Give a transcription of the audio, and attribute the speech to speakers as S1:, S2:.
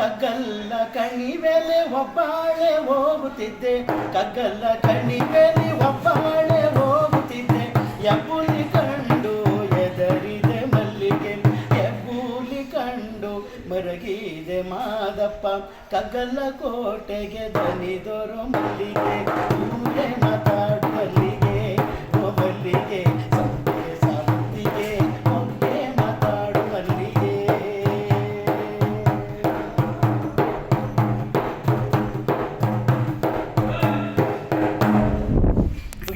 S1: ಕಗ್ಗಲ್ಲ ಕಣಿವೆಲೆ ಒಬ್ಬಾಳೆ ಹೋಗುತ್ತಿದ್ದೆ. ಕಗ್ಗಲ್ಲ ಕಣಿವೆಲೆ ಒಬ್ಬಾಳೆ ಹೋಗುತ್ತಿದ್ದೆ. ಎಬ್ಬುಲಿ ಕಂಡು ಎದರಿದೆ ಮಲ್ಲಿಗೆ. ಎಬ್ಬುಲಿ ಕಂಡು ಮರಗಿದೆ ಮಾದಪ್ಪ. ಕಗ್ಗಲ್ಲ ಕೋಟೆಗೆ ದನಿದೊರು ಮಲ್ಲಿಗೆ.